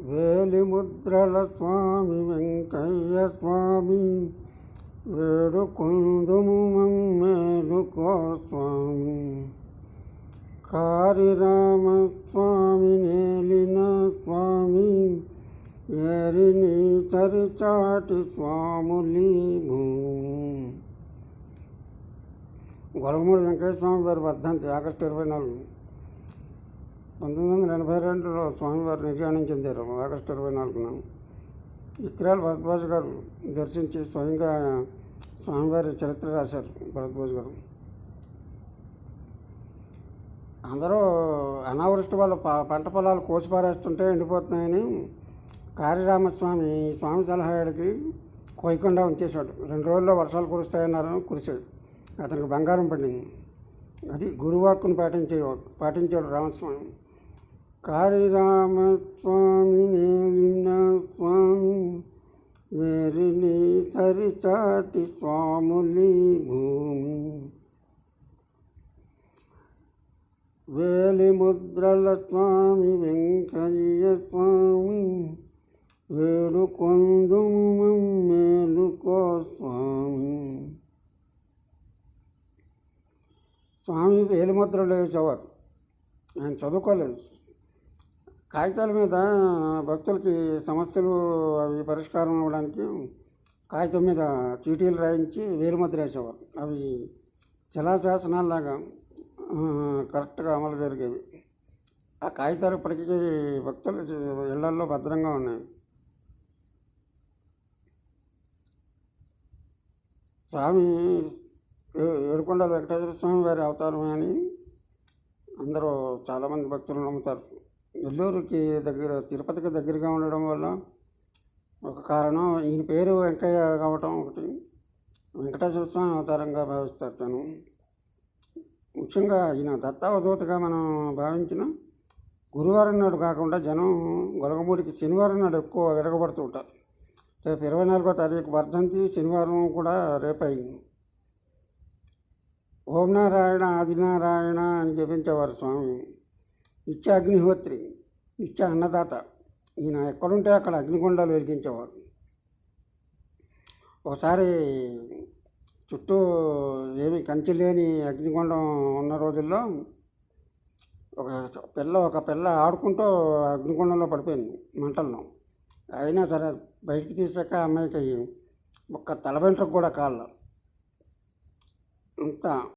వేలిముద్రల స్వామి వెంకయ్య స్వామి వేడుకుందుము మమ్మేలుకో స్వామి కారిరామ స్వామి నేలిన స్వామి ఏరిని చరిచాటి స్వాములి భూమి. గొలగమూడి వెంకయ్య స్వామి వారి వర్ధంతి ఆగస్టు ఇరవై నాలుగు. పంతొమ్మిది వందల ఎనభై రెండులో స్వామివారు నిర్యాణం చెందారు. ఆగస్టు ఇరవై నాలుగున విక్రాల్ భరద్వాజ్ గారు దర్శించి స్వయంగా స్వామివారి చరిత్ర రాశారు భరద్వాజ్ గారు. అందరూ అనావృష్టి వల్ల ప- పంట పొలాలు కోసి పారేస్తుంటే ఎండిపోతున్నాయని కారిరామస్వామి ఈ స్వామి సలహాయుడికి కోయకుండా ఉంచేశాడు. రెండు రోజుల్లో వర్షాలు కురుస్తాయన్నారు కురిసాయి అతనికి బంగారం పండింది. అది గురువాక్కును పాటించే పాటించాడు రామస్వామి. కారిరామస్వామి నేలిన స్వామి వేరిని సరిచాటి స్వాములి భూమి. వేలి ముద్రల స్వామి వెంకయ్య స్వామి వేడుకొందుము మేలుకో స్వామి. స్వామి వేలిముద్రలు వేసేవారు. ఆయన చదువుకోలేదు. కాగితాల మీద భక్తులకి సమస్యలు అవి పరిష్కారం అవ్వడానికి కాగితం మీద చీటీలు రాయించి వేలిముద్ర వేసేవారు. అవి శిలాశాసనాల్లాగా కరెక్ట్గా అమలు జరిగేవి. ఆ కాగితాలు ఇప్పటికీ భక్తుల ఇళ్ళల్లో భద్రంగా ఉన్నాయి. స్వామి ఏ- ఏడుకొండల వెంకటేశ్వర స్వామి వారి అవతారమే అని అందరూ చాలామంది భక్తులు నమ్ముతారు. నెల్లూరుకి దగ్గర తిరుపతికి దగ్గరగా ఉండడం వల్ల ఒక కారణం ఈయన పేరు వెంకయ్య కావటం ఒకటి. వెంకటేశ్వర స్వామి అవతారంగా భావిస్తారు తను. ముఖ్యంగా ఈయన దత్తావధూతగా మనం భావించిన గురువారం నాడు కాకుండా జనం గొలగమూడికి శనివారం నాడు ఎక్కువ విరగబడుతూ ఉంటారు. రేపు ఇరవై నాలుగో తారీఖు వర్ధంతి శనివారం కూడా రేపు అయింది ఓం నారాయణ ఆదినారాయణ అని జపించేవారు స్వామి. నిత్య అగ్నిహోత్రి నిత్య అన్నదాత. ఈయన ఎక్కడుంటే అక్కడ అగ్నిగుండాలు వెలిగించేవారు ఒకసారి చుట్టూ ఏమి కంచి లేని అగ్నిగుండం ఉన్న రోజుల్లో ఒక పిల్ల ఒక పిల్ల ఆడుకుంటూ అగ్నిగుండంలో పడిపోయింది మంటల్లో. అయినా సరే బయటికి తీసాక అమ్మాయికి ఒక్క తల వెంట్రుకు కూడా కాళ్ళ. అంతా